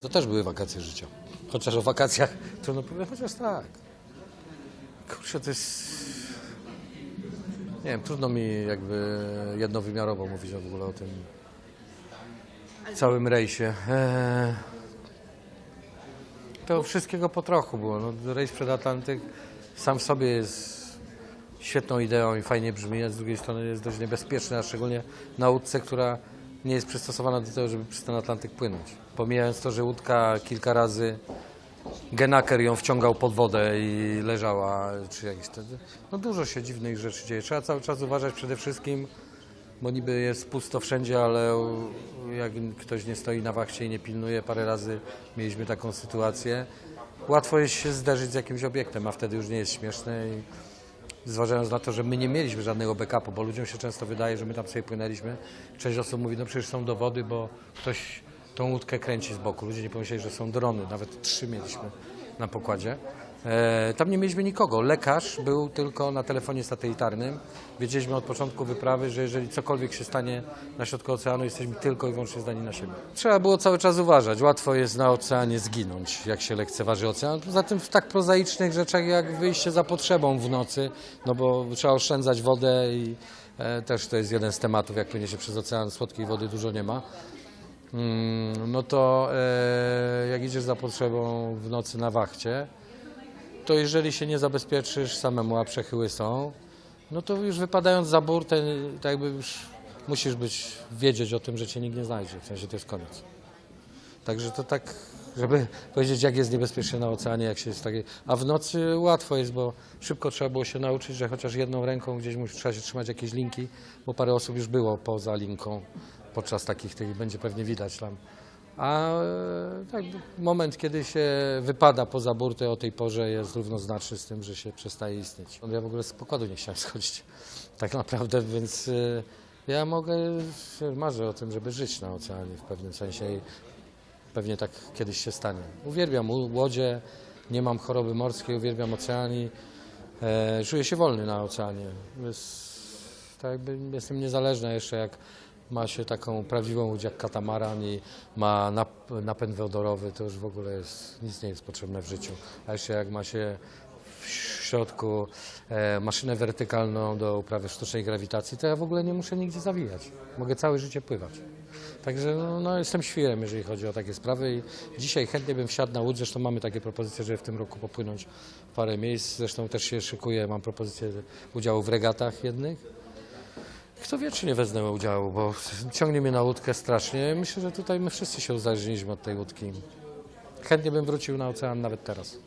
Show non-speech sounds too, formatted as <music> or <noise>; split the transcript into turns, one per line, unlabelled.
To też były wakacje życia. Chociaż o wakacjach trudno powiedzieć, chociaż tak. Kurczę, to jest... Nie wiem, trudno mi jakby jednowymiarowo mówić w ogóle o tym całym rejsie. Eee, to wszystkiego po trochu było. No, rejs przed Atlantyk sam w sobie jest świetną ideą i fajnie brzmi, a z drugiej strony jest dość niebezpieczny, a szczególnie na łódce, która nie jest przystosowana do tego, żeby przez ten Atlantyk płynąć. Pomijając to, że łódka kilka razy Genaker ją wciągał pod wodę i leżała, czy jakieś wtedy. No dużo się dziwnych rzeczy dzieje. Trzeba cały czas uważać przede wszystkim, bo niby jest pusto wszędzie, ale jak ktoś nie stoi na wachcie i nie pilnuje, parę razy mieliśmy taką sytuację. Łatwo jest się zderzyć z jakimś obiektem, a wtedy już nie jest śmieszne i zważając na to, że my nie mieliśmy żadnego backupu, bo ludziom się często wydaje, że my tam sobie płynęliśmy. Część osób mówi, no przecież są dowody, bo ktoś tą łódkę kręci z boku. Ludzie nie pomyśleli, że są drony, nawet trzy mieliśmy na pokładzie. E, tam nie mieliśmy nikogo. Lekarz był tylko na telefonie satelitarnym. Wiedzieliśmy od początku wyprawy, że jeżeli cokolwiek się stanie na środku oceanu, jesteśmy tylko i wyłącznie zdani na siebie. Trzeba było cały czas uważać. Łatwo jest na oceanie zginąć, jak się lekceważy ocean. Poza tym w tak prozaicznych rzeczach jak wyjście za potrzebą w nocy, no bo trzeba oszczędzać wodę i e, też to jest jeden z tematów, jak płynie się przez ocean, słodkiej wody dużo nie ma. Mm, no to e, jak idziesz za potrzebą w nocy na wachcie, to jeżeli się nie zabezpieczysz samemu, a przechyły są, no to już wypadając za burtę, tak jakby już musisz być, wiedzieć o tym, że cię nikt nie znajdzie, w sensie to jest koniec. Także to tak, żeby powiedzieć, jak jest niebezpiecznie na oceanie, jak się jest takie. A w nocy łatwo jest, bo szybko trzeba było się nauczyć, że chociaż jedną ręką gdzieś musi, trzeba się trzymać jakieś linki, bo parę osób już było poza linką podczas takich tych będzie pewnie widać tam. A e, tak, moment, kiedy się wypada poza burtę o tej porze jest równoznaczny z tym, że się przestaje istnieć. Ja w ogóle z pokładu nie chciałem <laughs> schodzić, tak naprawdę, więc e, ja mogę, marzę o tym, żeby żyć na oceanie w pewnym sensie i pewnie tak kiedyś się stanie. Uwielbiam łodzie, nie mam choroby morskiej, uwielbiam ocean i e, czuję się wolny na oceanie. Jest, tak jakby jestem niezależny jeszcze jak ma się taką prawdziwą łódź jak katamaran i ma nap, napęd wodorowy, to już w ogóle jest, nic nie jest potrzebne w życiu. A jeszcze jak ma się w środku e, maszynę wertykalną do uprawy sztucznej grawitacji, to ja w ogóle nie muszę nigdzie zawijać. Mogę całe życie pływać. Także no, no, jestem świrem, jeżeli chodzi o takie sprawy i dzisiaj chętnie bym wsiadł na łódź, zresztą mamy takie propozycje, żeby w tym roku popłynąć parę miejsc, zresztą też się szykuję, mam propozycję udziału w regatach jednych. Kto wie, czy nie wezmę udziału, bo ciągnie mnie na łódkę strasznie. Myślę, że tutaj my wszyscy się uzależniliśmy od tej łódki. Chętnie bym wrócił na ocean nawet teraz.